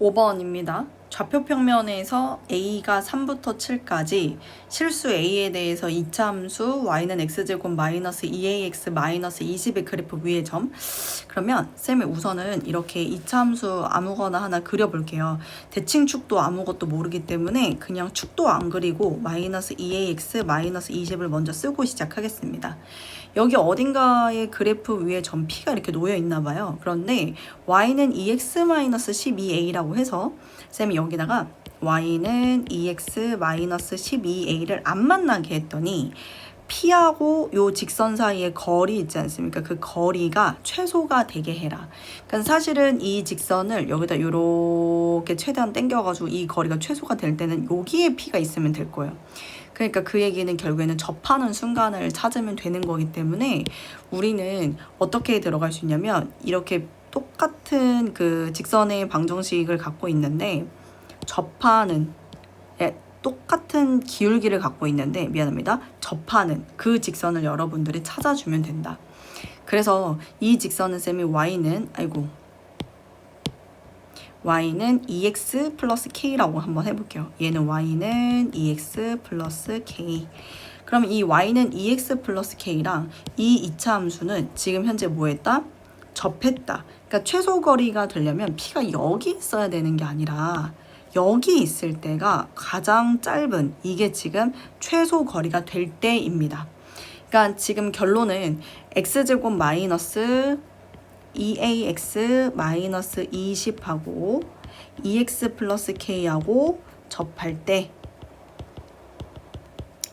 5번입니다. 좌표 평면에서 a가 3부터 7까지 실수 a에 대해서 이차 함수 y는 x제곱 마이너스 2ax 마이너스 20의 그래프 위의 점 그러면 쌤이 우선은 이렇게 이차 함수 아무거나 하나 그려볼게요. 대칭축도 아무것도 모르기 때문에 그냥 축도 안 그리고 마이너스 2ax 마이너스 20을 먼저 쓰고 시작하겠습니다. 여기 어딘가에 그래프 위에 점 P가 이렇게 놓여 있나 봐요. 그런데 y는 2x-12a라고 해서 쌤이 여기 다가 y는 2x-12a를 안 만나게 했더니 P하고 요 직선 사이의 거리 있지 않습니까? 그 거리가 최소가 되게 해라. 그러니까 사실은 이 직선을 여기다 요렇게 최대한 당겨가지고 이 거리가 최소가 될 때는 여기에 P가 있으면 될 거예요. 그러니까 그 얘기는 결국에는 접하는 순간을 찾으면 되는 거기 때문에 우리는 어떻게 들어갈 수 있냐면 이렇게 똑같은 그 직선의 방정식을 갖고 있는데 접하는 예, 똑같은 기울기를 갖고 있는데 미안합니다. 접하는 그 직선을 여러분들이 찾아주면 된다. 그래서 이 직선은 쌤이 y는 아이고 y는 2x 플러스 k라고 한번 해볼게요. 얘는 y는 2x 플러스 k. 그럼 이 y는 2x 플러스 k랑 이 2차 함수는 지금 현재 뭐 했다? 접했다. 그러니까 최소 거리가 되려면 p가 여기 있어야 되는 게 아니라 여기 있을 때가 가장 짧은 이게 지금 최소 거리가 될 때입니다. 그러니까 지금 결론은 x제곱 마이너스 2ax 마이너스 20하고 2x 플러스 k하고 접할 때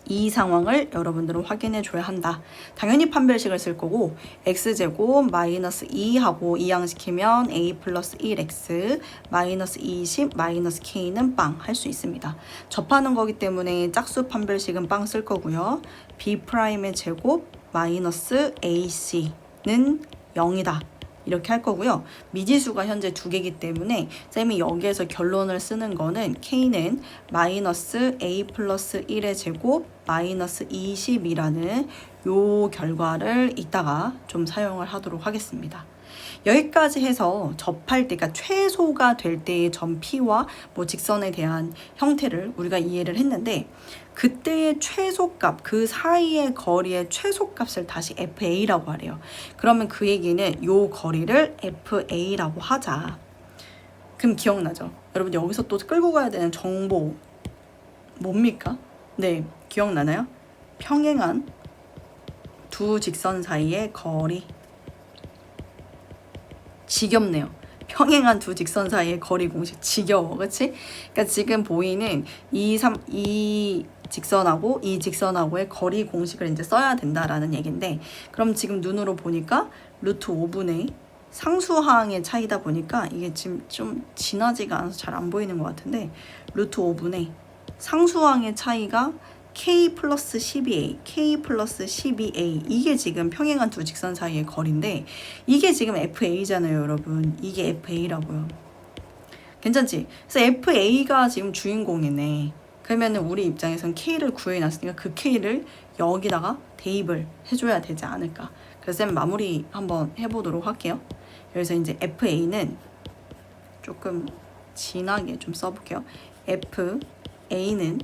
이 상황을 여러분들은 확인해 줘야 한다. 당연히 판별식을 쓸 거고 x제곱 마이너스 2하고 이항시키면 a 플러스 1x 마이너스 20 마이너스 k는 빵 할 수 있습니다. 접하는 거기 때문에 짝수 판별식은 빵 쓸 거고요. b 프라임의 제곱 마이너스 ac는 0이다. 이렇게 할 거고요. 미지수가 현재 두 개이기 때문에 쌤이 여기에서 결론을 쓰는 거는 k는 마이너스 a 플러스 1의 제곱 마이너스 20이라는 요 결과를 이따가 좀 사용을 하도록 하겠습니다. 여기까지 해서 접할 때, 그러니까 최소가 될 때의 점 P와 뭐 직선에 대한 형태를 우리가 이해를 했는데, 그때의 최소값, 그 사이의 거리의 최소값을 다시 FA라고 하래요. 그러면 그 얘기는 요 거리를 FA라고 하자. 그럼 기억나죠? 여러분 여기서 또 끌고 가야 되는 정보 뭡니까? 네, 기억나나요? 평행한 두 직선 사이의 거리. 지겹네요. 평행한 두 직선 사이의 거리 공식 지겨워, 그렇지? 그러니까 지금 보이는 이삼이 직선하고 이 직선하고의 거리 공식을 이제 써야 된다라는 얘긴데, 그럼 지금 눈으로 보니까 루트 5분의 상수항의 차이다 보니까 이게 지금 좀 진하지가 않아서 잘 안 보이는 것 같은데 루트 5분의 상수항의 차이가 k 플러스 12a, k 플러스 12a 이게 지금 평행한 두 직선 사이의 거리인데 이게 지금 fa잖아요 여러분. 이게 fa라고요. 괜찮지? 그래서 fa가 지금 주인공이네. 그러면은 우리 입장에선 k를 구해놨으니까 그 k를 여기다가 대입을 해줘야 되지 않을까. 그래서 쌤 마무리 한번 해보도록 할게요. 그래서 이제 fa는 조금 진하게 좀 써볼게요. Fa는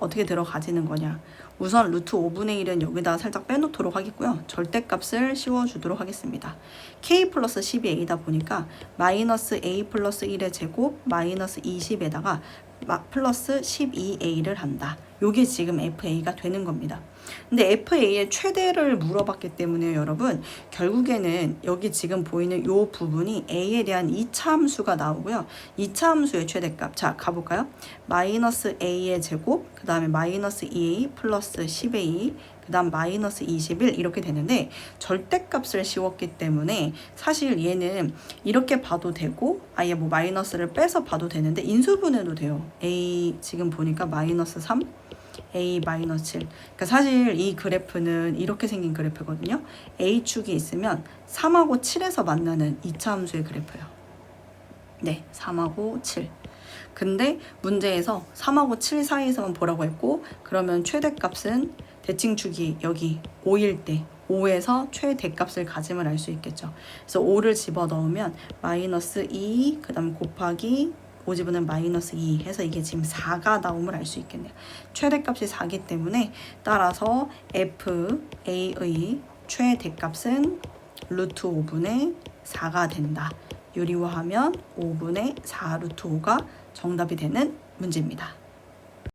어떻게 들어가지는 거냐. 우선 루트 5분의 1은 여기다 살짝 빼놓도록 하겠고요. 절대값을 씌워주도록 하겠습니다. k 플러스 12a다 보니까 마이너스 a 플러스 1의 제곱 마이너스 20에다가 플러스 12a를 한다. 요게 지금 FA가 되는 겁니다. 근데 FA의 최대를 물어봤기 때문에 여러분 결국에는 여기 지금 보이는 요 부분이 A에 대한 이차 함수가 나오고요. 이차 함수의 최대값 자 가볼까요? 마이너스 A의 제곱 그 다음에 마이너스 2A 플러스 10A 그 다음 마이너스 21 이렇게 되는데 절대값을 씌웠기 때문에 사실 얘는 이렇게 봐도 되고 아예 뭐 마이너스를 빼서 봐도 되는데 인수분해도 돼요. A 지금 보니까 마이너스 3 a 7. 그러니까 사실 이 그래프는 이렇게 생긴 그래프거든요. a축이 있으면 3하고 7에서 만나는 이차 함수의 그래프예요. 네, 3하고 7. 근데 문제에서 3하고 7 사이에서만 보라고 했고 그러면 최대값은 대칭 축이 여기 5일 때 5에서 최대값을 가짐을 알 수 있겠죠. 그래서 5를 집어넣으면 마이너스 2, 그 다음 곱하기 5지분은 마이너스 2 해서 이게 지금 4가 나옴을 알 수 있겠네요. 최대값이 4기 때문에 따라서 FA의 최대값은 루트 5분의 4가 된다. 유리화하면 5분의 4 루트 5가 정답이 되는 문제입니다.